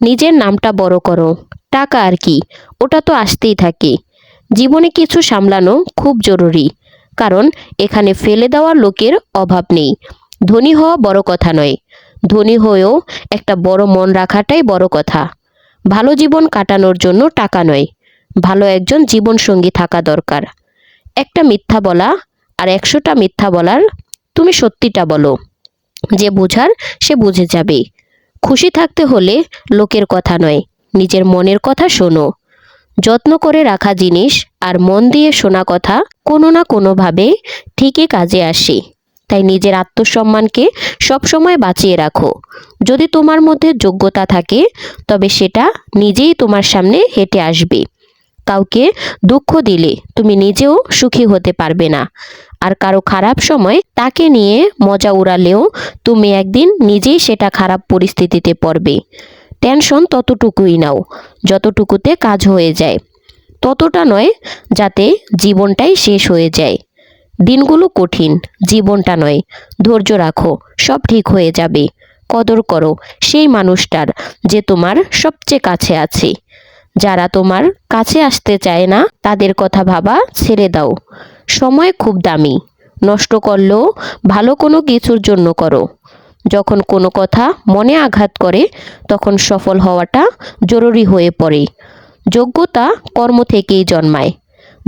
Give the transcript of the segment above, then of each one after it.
নিজের নামটা বড় করো। টাকা আর কি? ওটা তো আসতেই থাকে। জীবনে কিছু সামলানো খুব জরুরি, কারণ এখানে ফেলে দেওয়া লোকের অভাব নেই। ধনী হওয়া বড় কথা নয়। ধনী হয়েও একটা বড় মন রাখাটাই বড় কথা। ভালো জীবন কাটানোর জন্য টাকা নয়। ভালো একজন জীবনসঙ্গী থাকা দরকার। একটা মিথ্যা বলা আর একশোটা মিথ্যা বলার তুমি সত্যিটা বলো। যে বোঝার সে বুঝে যাবে। খুশি থাকতে হলে লোকের কথা নয়, নিজের মনের কথা শোনো। যত্ন করে রাখা জিনিস আর মন দিয়ে শোনা কথা কোনো না কোনোভাবে ঠিকই কাজে আসে। তাই নিজের আত্মসম্মানকে সবসময় বাঁচিয়ে রাখো। যদি তোমার মধ্যে যোগ্যতা থাকে, তবে সেটা নিজেই তোমার সামনে হেঁটে আসবে। কাউকে দুঃখ দিলে তুমি নিজেও সুখী হতে পারবে না। আর কারও খারাপ সময় তাকে নিয়ে মজা উড়ালেও তুমি একদিন নিজেই সেটা খারাপ পরিস্থিতিতে পড়বে। টেনশন ততটুকুই নাও, যতটুকুতে কাজ হয়ে যায়। ততটা নয় যাতে জীবনটাই শেষ হয়ে যায়। দিনগুলো কঠিন, জীবনটা নয়। ধৈর্য রাখো, সব ঠিক হয়ে যাবে। কদর করো, সেই মানুষটার যে তোমার সবচেয়ে কাছে আছে। যারা তোমার কাছে আসতে চায় না, তাদের কথা ভাবা ছেড়ে দাও। সময় খুব দামি। নষ্ট করলেও ভালো কোনো কিছুর জন্য করো। যখন কোনো কথা মনে আঘাত করে, তখন সফল হওয়াটা জরুরি হয়ে পড়ে। যোগ্যতা কর্ম থেকেই জন্মায়।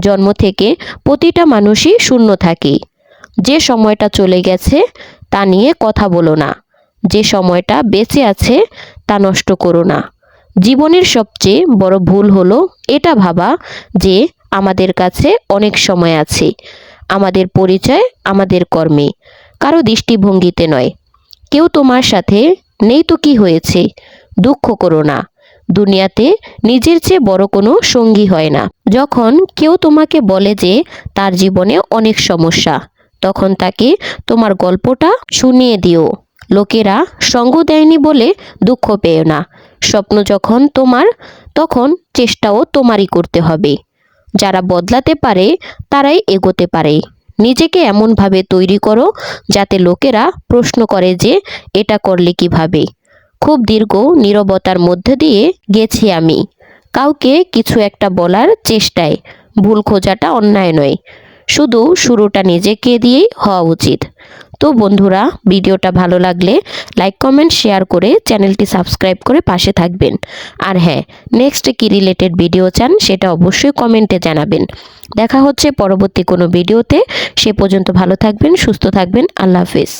জন্ম থেকে প্রতিটা মানুষই শূন্য থাকে। যে সময়টা চলে গেছে, তা নিয়ে কথা বলো না। যে সময়টা বেঁচে আছে, তা নষ্ট করো না। জীবনের সবচেয়ে বড় ভুল হলো এটা ভাবা যে আমাদের কাছে অনেক সময় আছে। আমাদের পরিচয় আমাদের কর্মে। কারও দৃষ্টিভঙ্গিতে নয়। কেউ তোমার সাথে নেই তো কি হয়েছে? দুঃখ করো না। দুনিয়াতে নিজের চেয়ে বড় কোনো সঙ্গী হয় না। যখন কেউ তোমাকে বলে যে তার জীবনে অনেক সমস্যা, তখন তাকে তোমার গল্পটা শুনিয়ে দিও। লোকেরা সঙ্গ দেয়নি বলে দুঃখ পেও না। স্বপ্ন যখন তোমার, তখন চেষ্টাও তোমারই করতে হবে। যারা বদলাতে পারে, তারাই এগোতে পারে। নিজেকে এমনভাবে তৈরি করো যাতে লোকেরা প্রশ্ন করে যে, এটা করলে কীভাবে? খুব দীর্ঘ নীরবতার মধ্যে দিয়ে গেছি আমি। কাউকে কিছু একটা বলার চেষ্টায় ভুল খোঁজাটা অন্যায় নয়। শুধু শুরুটা নিজেকে দিয়েই হওয়া উচিত। তো বন্ধুরা, ভিডিওটা ভালো লাগলে লাইক কমেন্ট শেয়ার করে চ্যানেলটি সাবস্ক্রাইব করে পাশে থাকবেন। আর হ্যাঁ নেক্সট কি রিলেটেড ভিডিও চান সেটা অবশ্যই কমেন্টে জানাবেন। দেখা হচ্ছে পরবর্তী কোনো ভিডিওতে সে পর্যন্ত ভালো থাকবেন, সুস্থ থাকবেন। আল্লাহ হাফিজ।